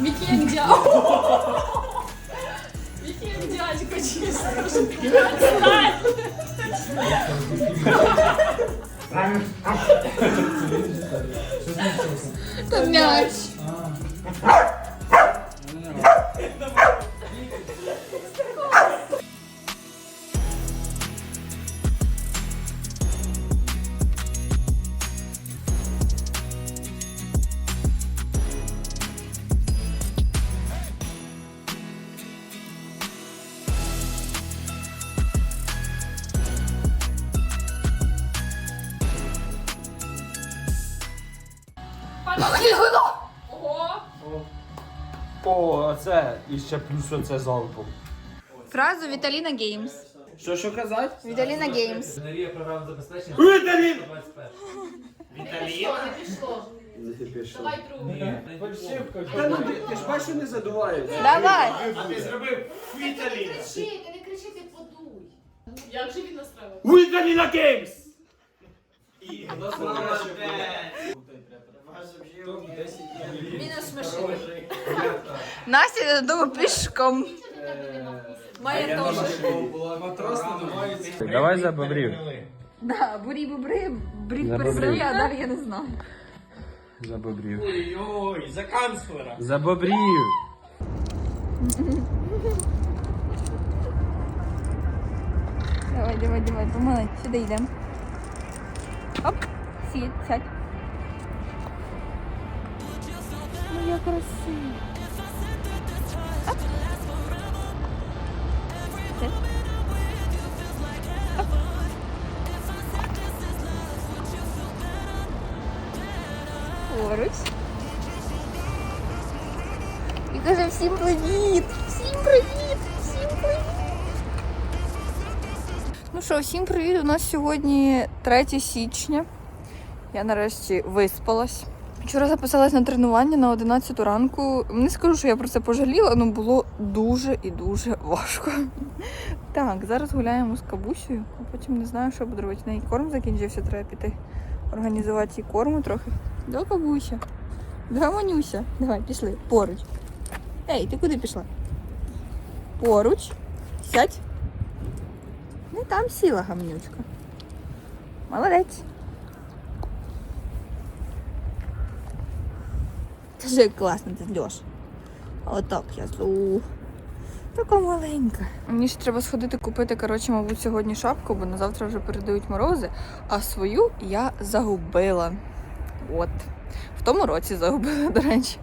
Mickey Angel. Miki Angel de Cotinhas. Tá tá Não. О, це і ще плюс оце залпом. Фразу Віталіна Геймс. Що що казати? Віталіна Геймс. Інженерія програм забезпечення Віталін! 21. Давай другу. Та ну ти, ти ж бачиш, не задувається. Давай. А ти зробив Віталіна. Кричи, ти не кричи, ти подуй. Як же він настроїв? Віталіна Геймс! Мінус машини. Настя додому пішком. Моя теж. Давай за бобрів. Да, бурі бубри, брід За перебри, бобрів. а далі я не знаю. За бобрів. Ой-ой, за канцлера. За бобрів. Давай, давай, давай, помалень, сюди йдемо. Оп, сідь, сядь. Як красиво. Оп. Оп. Поруч. І каже всім привіт! Всім привіт! Всім привіт! Ну що, всім привіт! У нас сьогодні 3 січня. Я нарешті виспалась. Вчора записалась на тренування на 11 ранку. Не скажу, що я про це пожаліла, але було дуже і дуже важко. Так, зараз гуляємо з кабусею, а потім не знаю, що буду робити. Неї корм закінчився, треба піти організувати їй корму трохи. До кабуся. До Манюся. Давай, пішли. Поруч. Ей, ти куди пішла? Поруч. Сядь. Ну там сіла гамнючка. Молодець. Ж як класно ти йдеш. Отак я злу. Така маленька. Мені ще треба сходити купити, коротше, мабуть, сьогодні шапку, бо на завтра вже передають морози, а свою я загубила. От. В тому році загубила, до речі.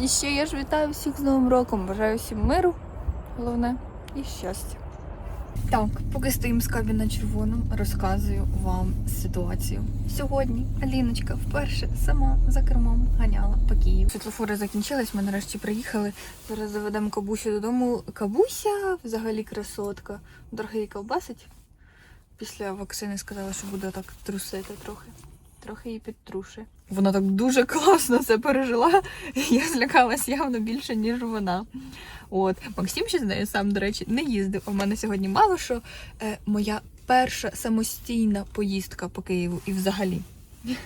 І ще я ж вітаю всіх з Новим роком. Бажаю всім миру, головне, і щастя. Так, поки стоїмо з кабі на червоному, розказую вам ситуацію. Сьогодні Аліночка вперше сама за кермом ганяла по Києву. Світлофори закінчились, ми нарешті приїхали. Зараз заведемо Кабусю додому. Кабуся взагалі красотка. Дорога її ковбасить. Після вакцини сказала, що буде так трусити трохи. Трохи її підтрушує. Вона так дуже класно це пережила. Я злякалась явно більше, ніж вона. От Максим ще з нею сам, до речі, не їздив. У мене сьогодні мало що е, моя перша самостійна поїздка по Києву і взагалі.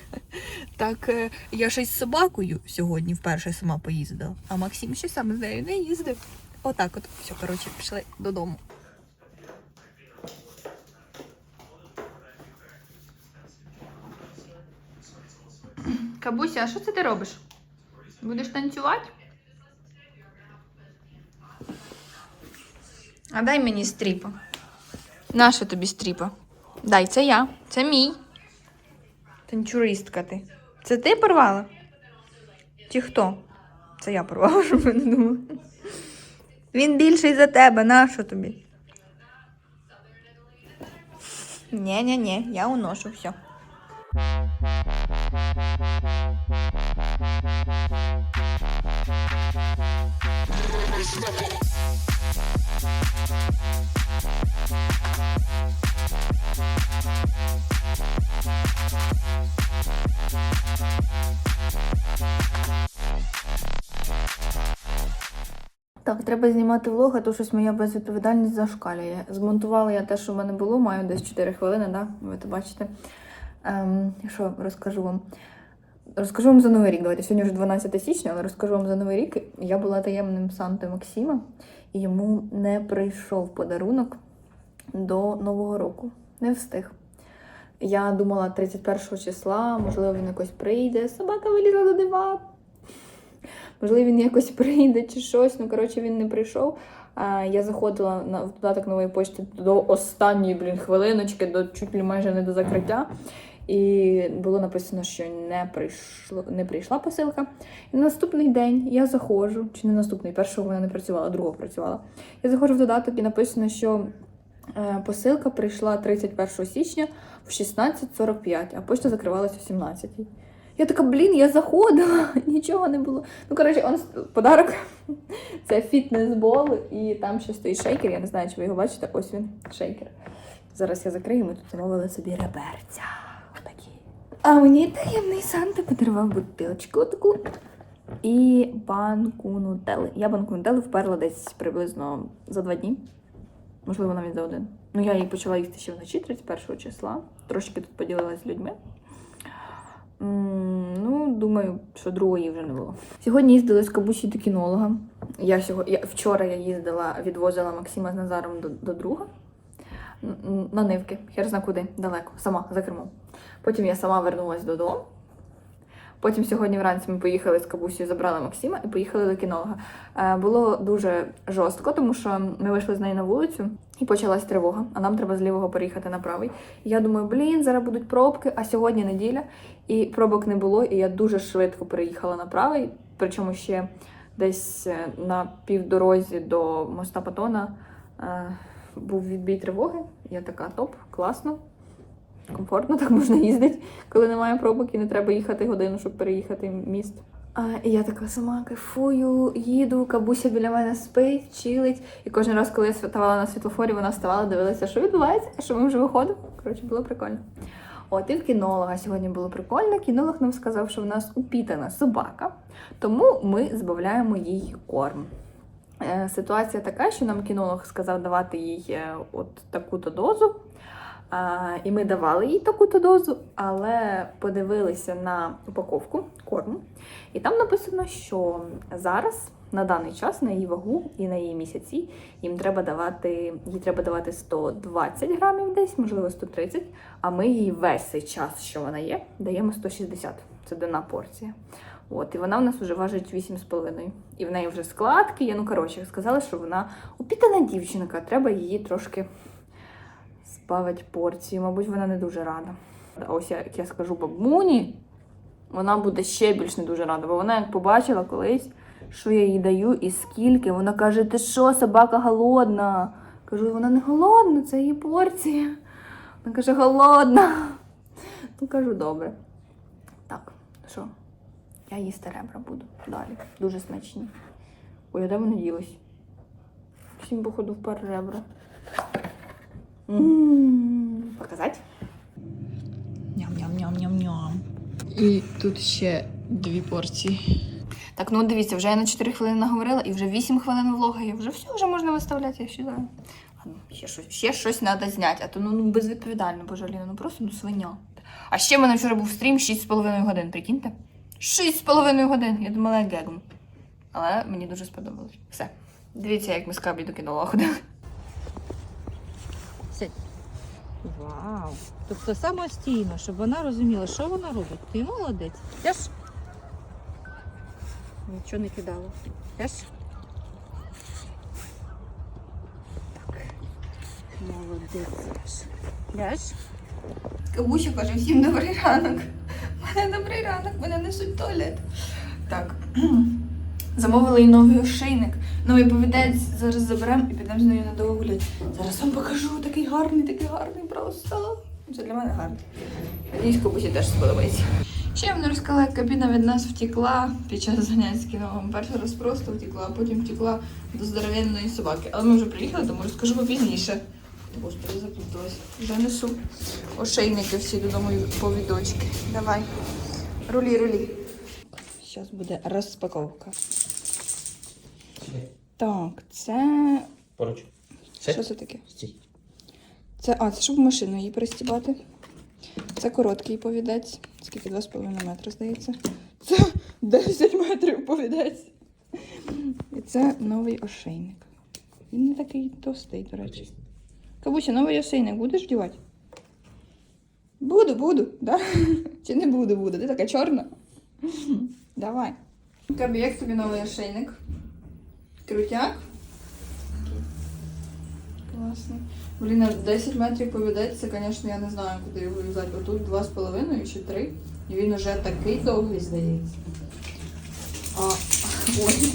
Так е, я ще й з собакою сьогодні вперше сама поїздила, а Максим ще сам з нею не їздив. Отак от. Все, коротше, пішли додому. Кабуся, а що це ти робиш? Будеш танцювати? А дай мені стріпа. Наша тобі стріпа? Дай, це я. Це мій. Танчуристка ти. Це ти порвала? Чи хто? Це я порвала, щоб ви не думали. Він більший за тебе, нащо тобі? Ні-ні-ні, я уношу все. Так, треба знімати влог, а то щось моя безвідповідальність зашкалює. Змонтувала я те, що в мене було, маю десь 4 хвилини, да? ви то бачите. Ем, що розкажу вам. Розкажу вам за новий рік. Давайте сьогодні вже 12 січня, але розкажу вам за новий рік. Я була таємним Сантою Максима, і йому не прийшов подарунок до Нового року. Не встиг. Я думала 31 числа, можливо, він якось прийде. Собака вилізла до дива. Можливо, він якось прийде чи щось. Ну, коротше, він не прийшов. Я заходила на в додаток нової почти до останньої, блін, хвилиночки, до чуть ли майже не до закриття. І було написано, що не прийшло, не прийшла посилка. І на наступний день я заходжу, чи не наступний, першого вона не працювала, другого працювала. Я заходжу в додаток і написано, що е, посилка прийшла 31 січня в 16.45, а почта закривалася в 17. Я така, блін, я заходила, нічого не було. Ну, коротше, он подарок. Це фітнес-бол, і там ще стоїть шейкер. Я не знаю, чи ви його бачите. Ось він, шейкер. Зараз я закрию, ми тут замовили собі реберця. А мені таємний Санта подарував бутилочку таку і банку нутелли. Я банку нутелли вперла десь приблизно за два дні. Можливо, навіть за один. Ну, я її почала їсти ще вночі, 31 числа. Трошки тут поділилась з людьми. Ну, думаю, що другої вже не було. Сьогодні їздили з Кабусі до кінолога. Я сьогодні, я, вчора я їздила, відвозила Максима з Назаром до, до друга на нивки. Хер зна куди, далеко, сама за кермом. Потім я сама вернулася додому. Потім сьогодні вранці ми поїхали з Кабусі, забрали Максима і поїхали до кінолога. Е, було дуже жорстко, тому що ми вийшли з нею на вулицю і почалась тривога, а нам треба з лівого переїхати на правий. Я думаю, блін, зараз будуть пробки, а сьогодні неділя, і пробок не було, і я дуже швидко переїхала на правий, причому ще десь е, на півдорозі до моста Патона е, був відбій тривоги. Я така топ, класно. Комфортно так можна їздити, коли немає пробок і не треба їхати годину, щоб переїхати міст. А, я така сама кайфую, їду, кабуся біля мене спить, чилить. І кожен раз, коли я ставала на світлофорі, вона вставала, дивилася, що відбувається, що ми вже виходимо. Коротше, було прикольно. От і в кінолога сьогодні було прикольно. Кінолог нам сказав, що в нас упітана собака, тому ми збавляємо їй корм. Е, Ситуація така, що нам кінолог сказав давати їй е, от таку-то дозу. І ми давали їй таку-то дозу, але подивилися на упаковку корму, і там написано, що зараз на даний час на її вагу і на її місяці їм треба давати, їй треба давати 120 грамів десь, можливо 130, а ми їй весь цей час, що вона є, даємо 160. Це дана порція. От, і вона в нас вже важить 8,5. І в неї вже складки є. Ну, коротше, сказали, що вона упітана дівчинка, треба її трошки збавити порцію. Мабуть, вона не дуже рада. А ось як я скажу бабуні, вона буде ще більш не дуже рада, бо вона як побачила колись, що я їй даю і скільки, вона каже: ти що, собака голодна? Кажу, вона не голодна, це її порція. Вона каже, голодна. Ну, кажу, добре. Так, що? Я їсти ребра буду далі. Дуже смачні. Ой, а де вони ділись? Всім, походу, в пар ребра. М, Показати? Ням-ням-ням-ням-ням. І тут ще дві порції. Так, ну дивіться, вже я на 4 хвилини наговорила і вже 8 хвилин влога, і вже все, вже можна виставляти, я вважаю. Ладно, ще щось, ще щось треба зняти, а то ну, ну безвідповідально, боже Аліна, ну просто ну свиня. А ще в мене вчора був стрім 6,5 годин, прикиньте? 6,5 годин, я думала, я гегом. Але мені дуже сподобалось. Все. Дивіться, як ми з Кабі до кінолога ходили. Вау! Тобто самостійно, щоб вона розуміла, що вона робить. Ти молодець. Теж? Нічого не кидала. Теж? Так. Молодець. Теж? Кабуся каже, всім добрий ранок. Добрий ранок, мене несуть туалет. Так. Замовили і новий ошейник. Новий повідець зараз заберемо і підемо з нею на догляд. Зараз вам покажу такий гарний, такий гарний просто. Це для мене гарний. Надіюсь, кабусі теж сподобається. Ще я вам розказала, як кабіна від нас втекла під час занять з кіном. Перший раз просто втекла, а потім втекла до здоровенної собаки. Але ми вже приїхали, тому розкажу попізніше. Господи, заплуталась. Вже несу ошейники всі додому по відочки. Давай. Рулі, рулі. Зараз буде розпаковка. Так, це. Поруч. Що це таке? Стій. Це, а, це щоб машину її перестібати. Це короткий повідець. Скільки 2,5 метри, здається. Це 10 метрів повідець. І це новий ошейник. Він не такий товстий, до речі. Кабуся, новий ошейник будеш вдівати? Буду, буду, да? Чи не буду, буду? Ти така чорна? Давай. Кабі, як тобі новий ошейник? Крутяк? Класно. Блін, а 10 метрів повідець, це, звісно, я не знаю, куди його взяти. Отут 2,5 чи 3. І він уже такий довгий, здається. А, ой,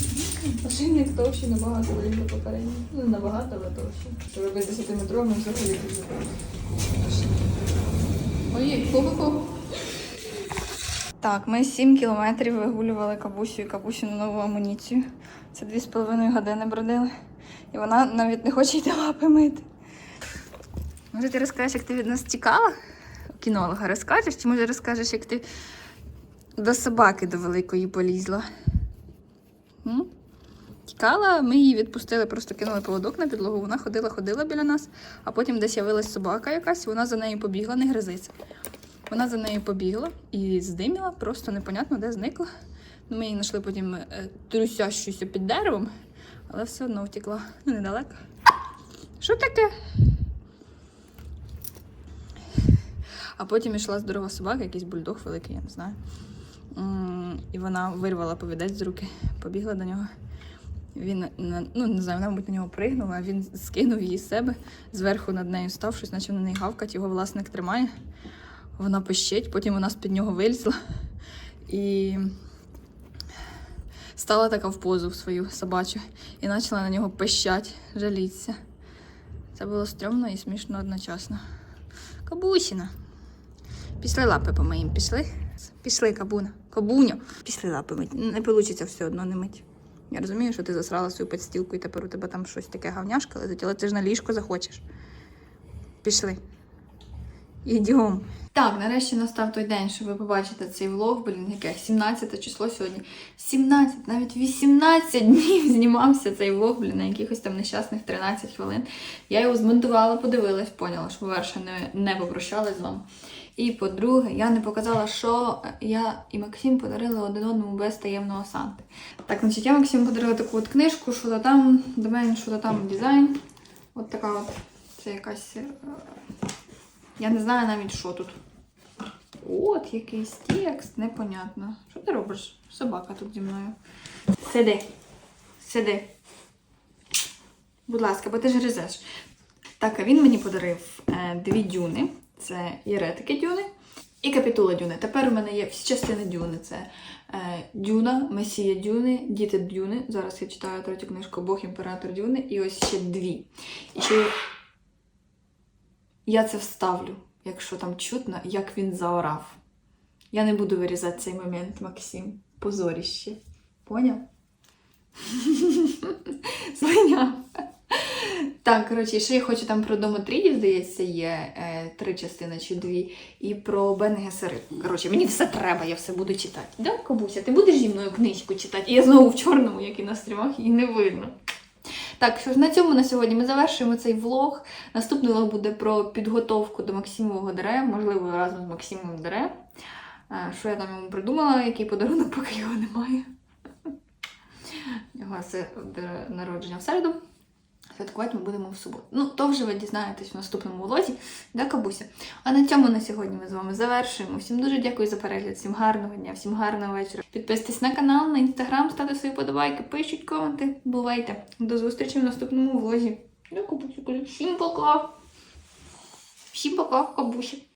ошейник товщий набагато вийде попередньо. Ну, набагато, але товщий. Що робити 10-метровим взагалі дуже. Ой, кого-кого? Так, ми 7 кілометрів вигулювали кабусю і кабусю на нову амуніцію. Це 2,5 години бродили. І вона навіть не хоче йти лапи мити. Може, ти розкажеш, як ти від нас тікала? Кінолога розкажеш? Чи може розкажеш, як ти до собаки до великої полізла? Тікала, ми її відпустили, просто кинули поводок на підлогу. Вона ходила, ходила біля нас, а потім десь явилась собака якась, вона за нею побігла, не гризиться. Вона за нею побігла і здиміла, просто непонятно, де зникла. Ну, Ми її знайшли потім е, трусящуюся під деревом, але все одно втекла. Ну, недалеко. Що таке? А потім йшла здорова собака, якийсь бульдог великий, я не знаю. І вона вирвала повідець з руки, побігла до нього. Він ну не знаю, вона, мабуть, на нього пригнула, а він скинув її з себе, зверху над нею став, щось почав на неї гавкати, його власник тримає. Вона пищить, потім вона з-під нього вилізла і стала така в позу в свою собачу і почала на нього пищать, жалітися. Це було стрьомно і смішно одночасно. Кабусіна. Пішли лапи по моїм, пішли? Пішли, кабуна. Кабуню. Пішли лапи мить. Не вийде все одно не мить. Я розумію, що ти засрала свою підстілку і тепер у тебе там щось таке гавняшка лежить, але ти ж на ліжко захочеш. Пішли. Ідіом. Так, нарешті настав той день, що ви побачите цей влог, блін, яке 17 число сьогодні. 17, навіть 18 днів знімався цей влог, блін, на якихось там нещасних 13 хвилин. Я його змонтувала, подивилась, поняла, що, по-перше, не, не попрощалась з вами. І по-друге, я не показала, що я і Максим подарили один одному без таємного Санти. Так, значить, я Максиму подарила таку от книжку, що то там, до мене, що то там дизайн. От така от, це якась. Я не знаю навіть, що тут. От якийсь текст, непонятно. Що ти робиш? Собака тут зі мною. Сиди. Сиди. Будь ласка, бо ти ж гризеш. Так, а він мені подарив е, дві дюни. Це єретики дюни і капітула дюни. Тепер у мене є всі частини дюни. Це е, Дюна, Месія Дюни, Діти Дюни. Зараз я читаю третю книжку Бог імператор Дюни. І ось ще дві. І ще я це вставлю, якщо там чутно, як він заорав. Я не буду вирізати цей момент, Максим. Позоріще. Поняв? Злиняв. Так, коротше, ще я хочу там про Домотрідів, здається, є е, три частини чи дві. І про Бен Гесерит. Коротше, мені все треба, я все буду читати. Да, Кабуся, ти будеш зі мною книжку читати? І я знову в чорному, як і на стрімах, її не видно. Так, що ж на цьому на сьогодні ми завершуємо цей влог. Наступний влог буде про підготовку до Максимового дере, можливо, разом з Максимом дере. Е, Що я там йому придумала, який подарунок, поки його немає. Його це народження в середу. Святкувати ми будемо в суботу. Ну, то вже ви дізнаєтесь в наступному влозі, да, Кабуся? А на цьому на сьогодні ми з вами завершуємо. Всім дуже дякую за перегляд, всім гарного дня, всім гарного вечора. Підписуйтесь на канал, на інстаграм, ставте свої подобайки, пишіть коменти, бувайте. До зустрічі в наступному влозі. Да, Кабуся, всім пока. Всім пока, Кабуся.